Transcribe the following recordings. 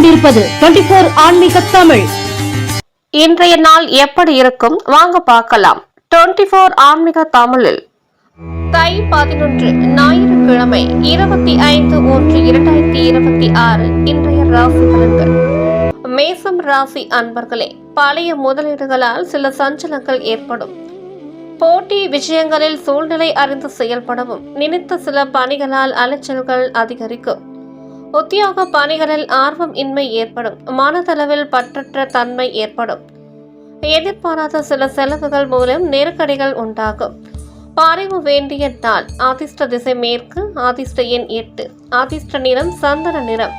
கொண்டிருப்பது twenty four ஆன்மீக தமிழ். இன்றைய நாள் எப்படி இருக்கும்? வாங்க பார்க்கலாம். டுவெண்டி போர் ஆன்மீக தமிழில். தை பதினொன்று ஞாயிற்றுக்கிழமை இருபத்தி ஐந்து ஒன்று இரண்டாயிரத்தி இருபத்தி ஆறு இன்றைய ராசி பலன்கள். மேசம் ராசி அன்பர்களே பழைய முதலீடுகளால் சில சஞ்சலங்கள் ஏற்படும். போட்டி விஷயங்களில் சூழ்நிலை அறிந்து செயல்படவும் நினைத்த சில பணிகளால் அலைச்சல்கள் அதிகரிக்கும். உத்தியோக பணிகளில் ஆர்வம் இன்மை ஏற்படும். மனதளவில் பற்றற்ற தன்மை ஏற்படும். எதிர்பாராத சில செலவுகள் மூலம் நெருக்கடிகள் உண்டாகும். பறிவு வேண்டிய நாள். ஆதிஷ்ட திசை மேற்கு ஆதிஷ்ட எண் எட்டு. ஆதிஷ்ட நிறம் சந்தன நிறம்.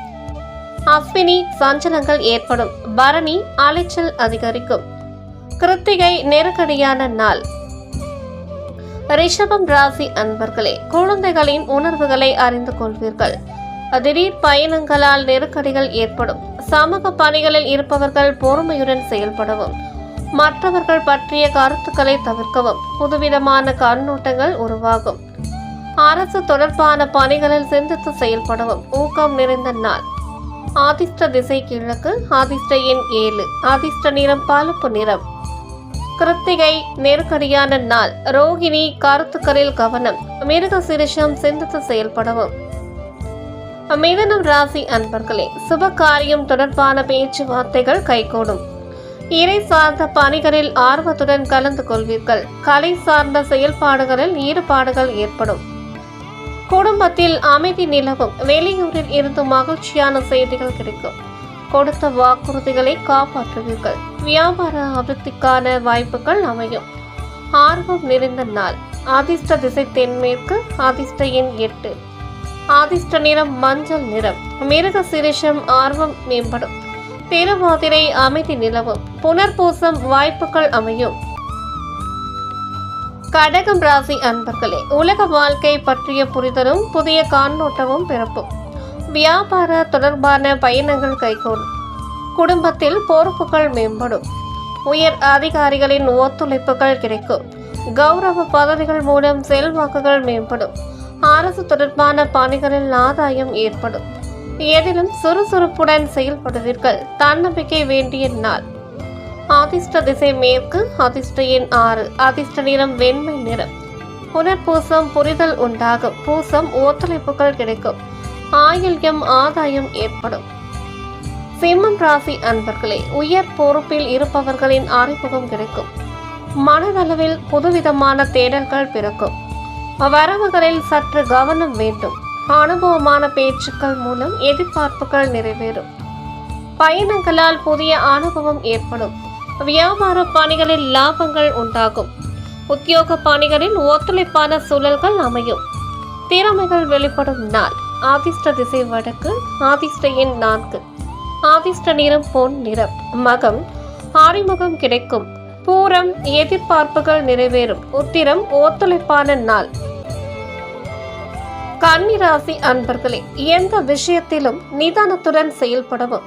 அஸ்வினி சஞ்சலங்கள் ஏற்படும். பரணி அலைச்சல் அதிகரிக்கும். கிருத்திகை நெருக்கடியான நாள். ரிஷபம் ராசி அன்பர்களே குழந்தைகளின் உணர்வுகளை அறிந்து கொள்வீர்கள். திடீர் பயணங்களால் நெருக்கடிகள் ஏற்படும். சமூக பணிகளில் இருப்பவர்கள் பொறுமையுடன் செயல்படவும் மற்றவர்கள் பற்றிய கருத்துக்களை தவிர்க்கவும் புதுவிதமான கண்ணோட்டங்கள் உருவாகும். அரசு தொடர்பான பணிகளில் சிந்தித்து செயல்படவும் ஊக்கம் நிறைந்த நாள். ஆதிஷ்ட திசை கிழக்கு ஆதிஷ்ட எண் ஏழு ஆதிஷ்ட நிறம் பழுப்பு நிறம். கிருத்திகை நெருக்கடியான நாள். ரோகிணி கருத்துக்களில் கவனம் மிருக சிரிஷம் சிந்தித்து செயல்படவும். மிதனம் ராசி அன்பர்களே சுப காரியம் தொடர்பான பேச்சுவார்த்தைகள் கைகூடும். இறை சார்ந்த பணிகளில் ஆர்வத்துடன் கலந்து கொள்வீர்கள். கலை சார்ந்த செயல்பாடுகளில் ஈடுபாடுகள் ஏற்படும். குடும்பத்தில் அமைதி நிலவும். வெளியூரில் இருந்து மகிழ்ச்சியான செய்திகள் கிடைக்கும். கொடுத்த வாக்குறுதிகளை காப்பாற்றுவீர்கள். வியாபார அபிவிருத்திக்கான வாய்ப்புகள் அமையும். ஆர்வம் நிறைந்த நாள். அதிர்ஷ்ட திசை தென்மேற்கு அதிர்ஷ்ட எண் எட்டு. ஆதிஷ்ட நிறம் மஞ்சள் நிறம். மிருக சிரிஷம் ஆர்வம் மேம்படும். திருவாதிரை அமைதி நிலவும். புனர்பூசம் வாய்ப்புகள் அமையும். கடகம் ராசி அன்பர்களே உலக வாழ்க்கை பற்றிய புரிதலும் புதிய கண்ணோட்டமும் பிறப்பும். வியாபார தொடர்பான பயணங்கள் கைகூடும். குடும்பத்தில் பொறுப்புகள் மேம்படும். உயர் அதிகாரிகளின் ஒத்துழைப்புகள் கிடைக்கும். கௌரவ பதவிகள் மூலம் செல்வாக்குகள் மேம்படும். அரசு தொடர்பான பணிகளில் ஆதாயம் ஏற்படும். எதிலும் சுறுசுறுப்புடன் செயல்படுவீர்கள். தன்னம்பிக்கை வேண்டிய நாள். அதிர்ஷ்ட திசை மேற்கு அதிர்ஷ்ட எண் ஆறு. அதிர்ஷ்ட நிறம் வெண்மை நிறம். புனர்பூசம் புரிதல் உண்டாகும். பூசம் ஒத்துழைப்புகள் கிடைக்கும். ஆயில்யம் ஆதாயம் ஏற்படும். சிம்மம் ராசி அன்பர்களே உயர் பொறுப்பில் இருப்பவர்களின் அறிமுகம் கிடைக்கும். மனதளவில் புதுவிதமான தேடல்கள் பிறக்கும். வரவுகளில் சற்று கவனம் வேண்டும். அனுபவமான பேச்சுக்கள் மூலம் எதிர்பார்ப்புகள் நிறைவேறும். பயணங்களால் புதிய அனுபவம் ஏற்படும். வியாபார பணிகளில் லாபங்கள் உண்டாகும். உத்தியோக பணிகளில் ஒத்துழைப்பான சூழல்கள் அமையும். திறமைகள் வெளிப்படும் நாள். ஆதிஷ்ட திசை வடக்கு ஆதிஷ்ட எண் நான்கு. ஆதிஷ்ட நிறம் பொன் நிறம். மகம் ஆறிமுகம் கிடைக்கும். பூரம் எதிர்பார்ப்புகள் நிறைவேறும். உத்திரம் ஒத்துழைப்பான நாள். கன்னிராசி அன்பர்களே எந்த விஷயத்திலும் நிதானத்துடன் செயல்படவும்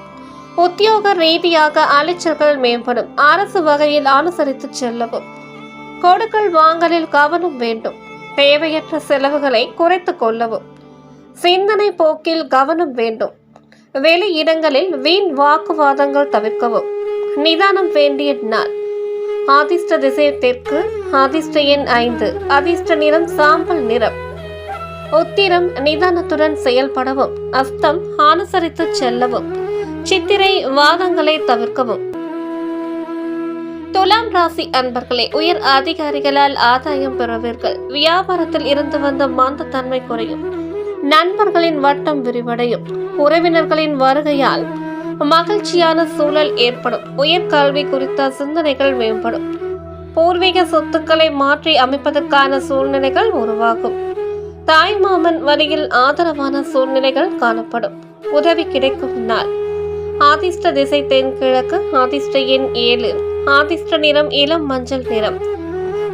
உத்தியோக ரீதியாக அலைச்சல்கள் மேம்படும் அரசு வகையில் அனுசரித்து செல்லவும் கொடுக்கல் வாங்கலில் கவனம் வேண்டும் தேவையற்ற செலவுகளை குறைத்து கொள்ளவும் சிந்தனை போக்கில் கவனம் வேண்டும் வெளி இடங்களில் வீண் வாக்குவாதங்கள் தவிர்க்கவும் நிதானம் வேண்டிய நாள். ஆதிஷ்ட திசை தெற்கு எண் ஐந்து அதிர்ஷ்ட நிறம் சாம்பல் நிறம். உத்திரம் நிதானத்துடன் செயல்படவும் அஸ்தம் அனுசரித்து செல்லவும் சித்திரை வாதங்களை தவிர்க்கவும். துலாம் ராசி அன்பர்களே உயர் அதிகாரிகளால் ஆதாயம் பெறுவீர்கள். வியாபாரத்தில் இருந்து வந்த மாந்தத்தன்மை குறையும். நண்பர்களின் வட்டம் விரிவடையும். உறவினர்களின் வருகையால் மகிழ்ச்சியான சூழல் ஏற்படும். உயர்கல்வி குறித்த சிந்தனைகள் மேம்படும். பூர்வீக சொத்துக்களை மாற்றி அமைப்பதற்கான சூழ்நிலைகள் உருவாகும். தாய் மாமன் வழியில் ஆதரவான சூழ்நிலைகள் காணப்படும். உதவி கிடைக்கும் நாள். ஆதிஷ்ட திசை தென்கிழக்கு ஆதிஷ்ட எண் ஏழு. ஆதிஷ்ட நிறம் இளம் மஞ்சள் நிறம்.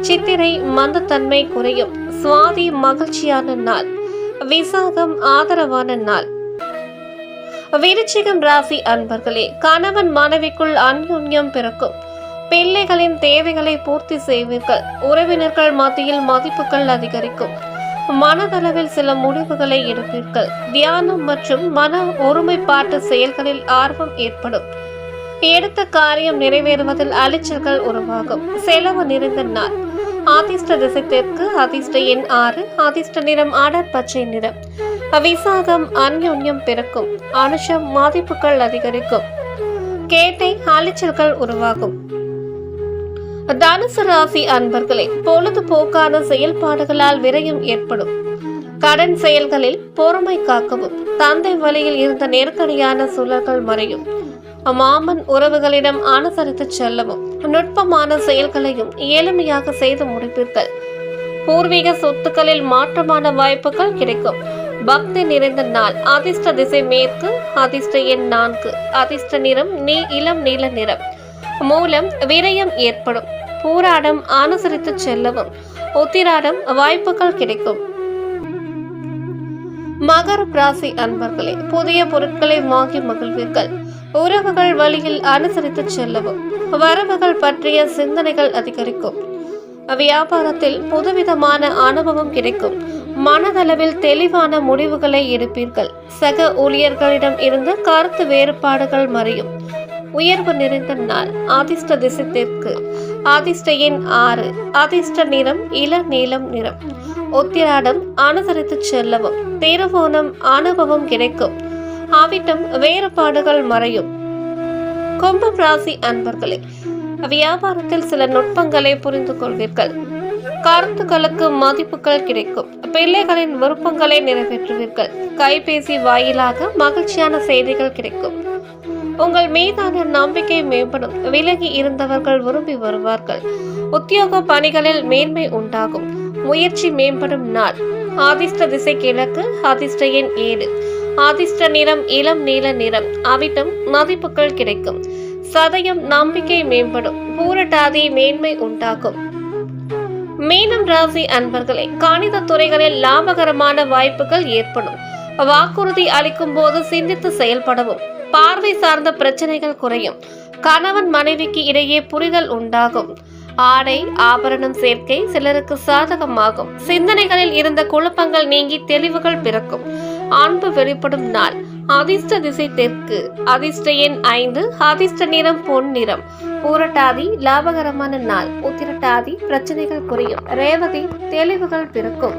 சித்திரை மந்தத்தன்மை குறையும். சுவாதி மகிழ்ச்சியான நாள். விசாகம் ஆதரவான நாள். விருச்சிகம் ராசி அன்பர்களே கணவன் மனைவிக்குள் அந்யுன்யம் பிறக்கும். பிள்ளைகளின் தேவைகளை பூர்த்தி செய்வீர்கள். உறவினர்கள் மத்தியில் மதிப்புகள் அதிகரிக்கும். மனதளவில் சில முடிவுகளை எடுப்பீர்கள். தியானம் மற்றும் மன ஒருமைப்பாட்டு செயல்களில் ஆர்வம் ஏற்படும். எடுத்த காரியம் நிறைவேறுவதில் அலைச்சல்கள் உருவாகும். செலவு நிறைந்த நாள். ஆதிஷ்ட திசை தெற்கு அதிர்ஷ்ட எண் ஆறு ஆதிஷ்ட நிறம் ஆடர் பச்சை நிறம். விசாகம் அந்யுன்யம் பிறக்கும். அனுஷம் மதிப்புகள் அதிகரிக்கும். கேட்டை அலைச்சல்கள் உருவாகும். தனுசு ராசி அன்பர்களே பொழுதுபோக்கான செயல்பாடுகளால் விரயம் ஏற்படும். கடன் செயல்களில் பொறுமை காக்கவும். தந்தை வழியில் இருந்த நெருக்கடியான சூழல்கள் மறையும். மாமன் உறவுகளிடம் அனுசரித்து செல்லவும். நுட்பமான செயல்களையும் எளிமையாக செய்து முடிப்பீர்கள். பூர்வீக சொத்துக்களில் மாற்றமான வாய்ப்புகள் கிடைக்கும். பக்தி நிறைந்த நாள் அதிர்ஷ்ட திசை மேற்கு அதிர்ஷ்ட எண் நான்கு அதிர்ஷ்ட நிறம் நீ இளம் நீல நிறம் மூலம் விரயம் ஏற்படும். பூராடம் அனுசரித்து செல்லவும். உத்திராடம் வாய்ப்புகள் கிடைக்கும். மகர ராசி அன்பர்களே புதிய பொருட்களை வாங்கி மகிழ்வீர்கள். உறவுகள் வழியில் அனுசரித்து செல்லவும். வரவுகள் பற்றிய சிந்தனைகள் அதிகரிக்கும். வியாபாரத்தில் புதுவிதமான அனுபவம் கிடைக்கும். மனதளவில் தெளிவான முடிவுகளை எடுப்பீர்கள். சக ஊழியர்களிடம் இருந்து கருத்து வேறுபாடுகள் மறையும். உயர்வு நிறைந்த நாள் ஆதிஷ்ட திசை தெற்கு எண் ஆறு அதிர்ஷ்ட நிறம் இள நீலம் நிறம். உத்திராடம் அனுசரித்து செல்லவும் திருவோணம் அனுபவம் கிடைக்கும். ஆவிட்டம் வேறுபாடுகள் மறையும். கும்பம் ராசி அன்பர்களே வியாபாரத்தில் சில நுட்பங்களை புரிந்து கொள்வீர்கள். கருத்துக்களுக்கு மதிப்புகள் கிடைக்கும். பிள்ளைகளின் விருப்பங்களை நிறைவேற்றுவீர்கள். கைபேசி வாயிலாக மகிழ்ச்சியான செய்திகள் கிடைக்கும். உங்கள் மீதான நம்பிக்கை மேம்படும். விலகி இருந்தவர்கள் விரும்பி வருவார்கள். உத்தியோக பணிகளில் மேன்மை உண்டாகும். முயற்சி மேம்படும் நாள். ஆதிஷ்ட திசை கிழக்கு ஆதிஷ்ட எண் ஏழு. ஆதிஷ்ட நிறம் இளம் நீல நிறம். அவிட்டம் மதிப்புகள் கிடைக்கும். சதயம் நம்பிக்கை மேம்படும். பூரட்டாதி மேன்மை உண்டாகும். மீனம் ராசி அன்பர்களே கணித துறைகளில் லாபகரமான வாய்ப்புகள் ஏற்படும். வாக்குறுதி அளிக்கும் போது சிந்தித்து செயல்படவும். பார்வை சார்ந்த பிரச்சனைகள் குறையும். கணவன் மனைவிக்கு இடையே புரிதல் உண்டாகும். ஆடை ஆபரணம் சேர்க்கை சிலருக்கு சாதகமாகும். சிந்தனைகளில் இருந்த குழப்பங்கள் நீங்கி தெளிவுகள் பிறக்கும். அன்பு வெளிப்படும் நாள். அதிர்ஷ்ட திசை தெற்கு. அதிர்ஷ்ட எண் ஐந்து அதிர்ஷ்ட நிறம் பொன் நிறம். பூரட்டாதி லாபகரமான நாள். உத்திரட்டாதி பிரச்சனைகள் குறையும். ரேவதி தெளிவுகள் பிறக்கும்.